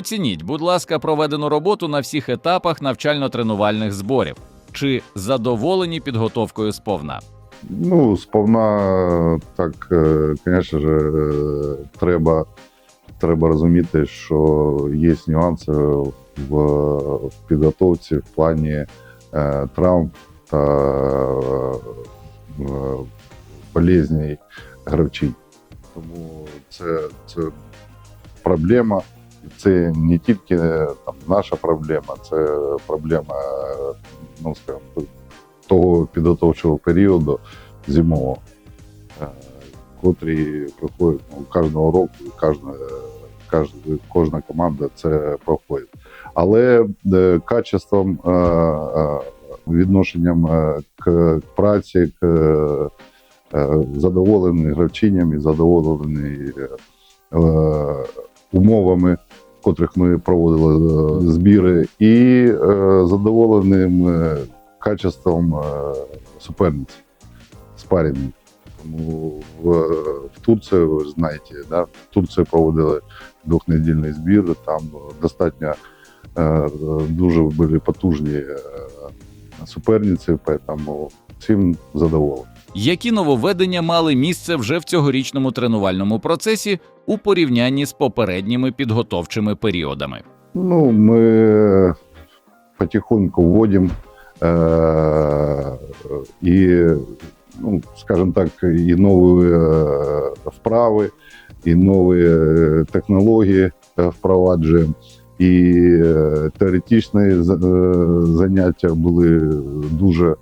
Оцініть, будь ласка, проведену роботу на всіх етапах навчально-тренувальних зборів. Чи задоволені підготовкою сповна? Ну, сповна, так, е, звісно ж, е, треба, треба розуміти, що є нюанси в, підготовці в плані е, травм та е, болезней гравців. Тому це, це проблема. Це не тільки е, там, наша проблема, це проблема, е, ну, скажімо, того підготовчого періоду зимового, е, котрий проходить ну, кожного року, кожна, кожна, команда це проходить. Але е, качеством, е, е, відношенням е, к праці, к е, задоволений гравчиням і задоволений е, умовами, в котрих ми проводили е, збіри, і е, задоволеним е, качеством суперниць, спарінг. Тому в, в Турції, ви знаєте, да, в Турції проводили двохнедільний збір, там достатньо дуже були потужні суперниці, тому всім задоволений Які нововведення мали місце вже в цьогорічному тренувальному процесі у порівнянні з попередніми підготовчими періодами? Ну, мы потихоньку вводим э, и, ну, скажем так, и новые э, вправи, і нові е, технології е, впроваджуємо. І е, теоретичні за- е, заняття були дуже,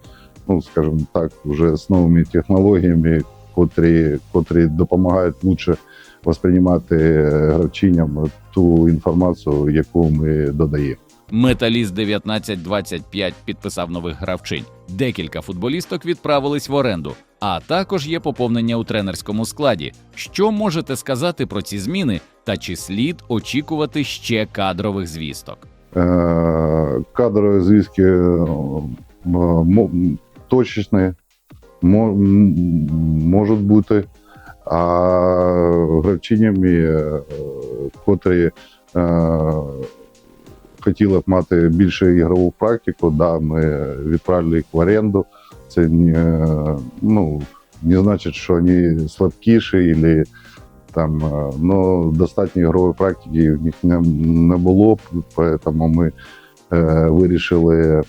ну скажімо так, вже з новими технологіями, котрі, котрі допомагають лучше восприймати е, гравчиням ту інформацію, яку ми додаємо. Металіст 1925 підписав нових гравчинь. Декілька футболісток відправились в оренду, а також є поповнення у тренерському складі. Що можете сказати про ці зміни та чи слід очікувати ще кадрових звісток? Е, Кадрові зв'язки е, точечні мо- можуть бути, а гравчинями, е, котрі е, хотіли б мати більше ігрову практику, да, ми відправили їх в оренду. Це не, ну, не значить, що вони слабкіші, або там, ну, достатньо ігрової практики в них не, не було, тому ми вирішили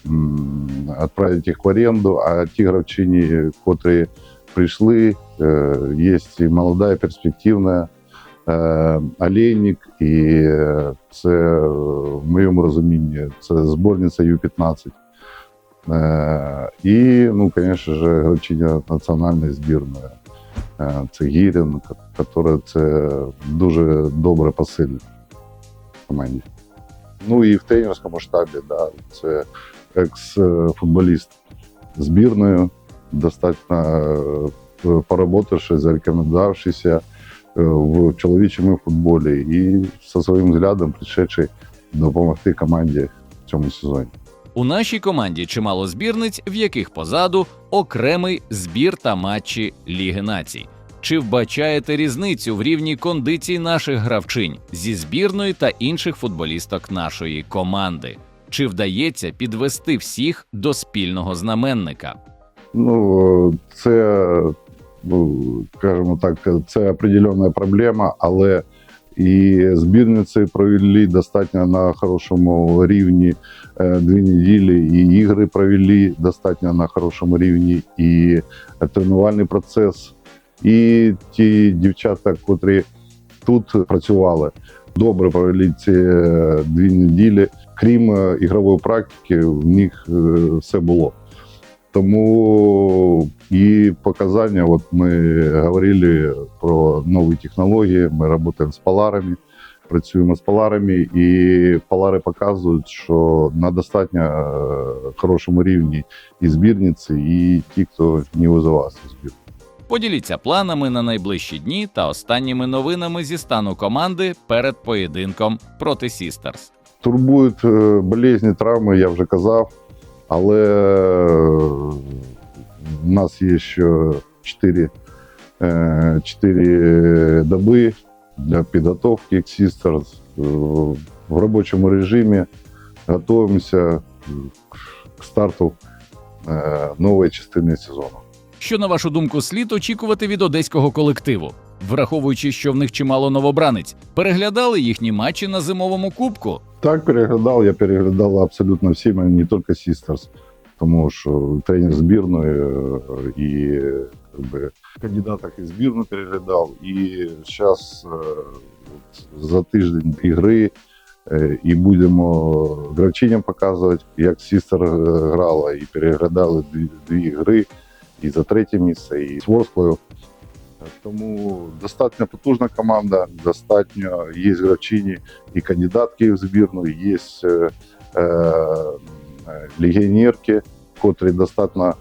відправити їх в оренду, а ті гравчині, котрі прийшли, е, є і молода, і перспективна е, Олейник, і е, це в моєму розумінні це зборниця Ю-15. Е, і, ну, звісно ж, гравчиня національної збірної. Е, Це Гірін, це дуже добре посильний в команді. Ну і в тренерському штабі, да, це екс-футболіст збірної, достатньо е, поработавши, зарекомендувавшися е, в чоловічому футболі і зі своїм взглядом прийшедший допомогти команді в цьому сезоні. У нашій команді чимало збірниць, в яких позаду окремий збір та матчі Ліги націй. Чи вбачаєте різницю в рівні кондицій наших гравчинь зі збірної та інших футболісток нашої команди? Чи вдається підвести всіх до спільного знаменника? Ну, це, ну, скажімо так, це определенна проблема, але і збірниці провели достатньо на хорошому рівні е, дві неділі, і ігри провели достатньо на хорошому рівні, і тренувальний процес, і ті дівчата, котрі тут працювали, добре провели ці е, дві неділі. Крім е, ігрової практики, в них е, все було. Тому и показания, вот мы говорили про новые технологии, мы работаем с поларами, працюємо з поларами, і полари показують, що на достатньо е, хорошому рівні і збірниці, і ті, хто не визивався в збір. Поділіться планами на найближчі дні та останніми новинами зі стану команди перед поєдинком проти Сістерс. Турбують е, болезні, травми, я вже казав, але е, в нас є ще 4, 4 доби для підготовки к. Е, в робочому режимі готуємося к старту е, нової частини сезону. Що, на вашу думку, слід очікувати від одеського колективу? Враховуючи, що в них чимало новобранець, переглядали їхні матчі на зимовому кубку. Так, переглядав, я переглядав абсолютно всі, не тільки Sisters, тому що тренер збірної е, і би, кандидатах і збірну переглядав. І зараз за тиждень ігри е, і будемо гравчиням показувати, як Сістер грала, і переглядали дві, дві гри і за третє місце, і з Ворсклою. Тому достатньо потужна команда, достатньо є гравчині і кандидатки в збірну, є е, е, легіонерки, котрі достатньо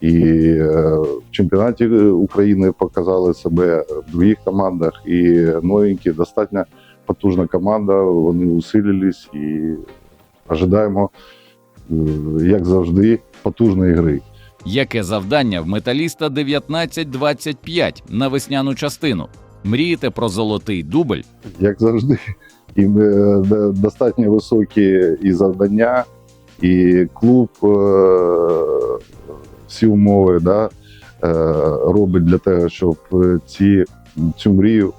і е, в чемпіонаті України показали себе в других командах, і новенькі, достатньо потужна команда. Вони усилились і ожидаємо, е, як завжди, потужної гри. Яке завдання в металіста 19-25 на весняну частину? Мрієте про золотий дубль? як завжди, і е, достатньо високі і завдання, і клуб е, всі умови да, е, робить для того, щоб ці, цю мрію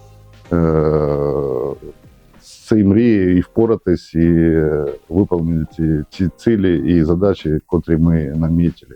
з цією мрією і впоратись, і виповнити ці цілі і задачі, котрі ми намітили.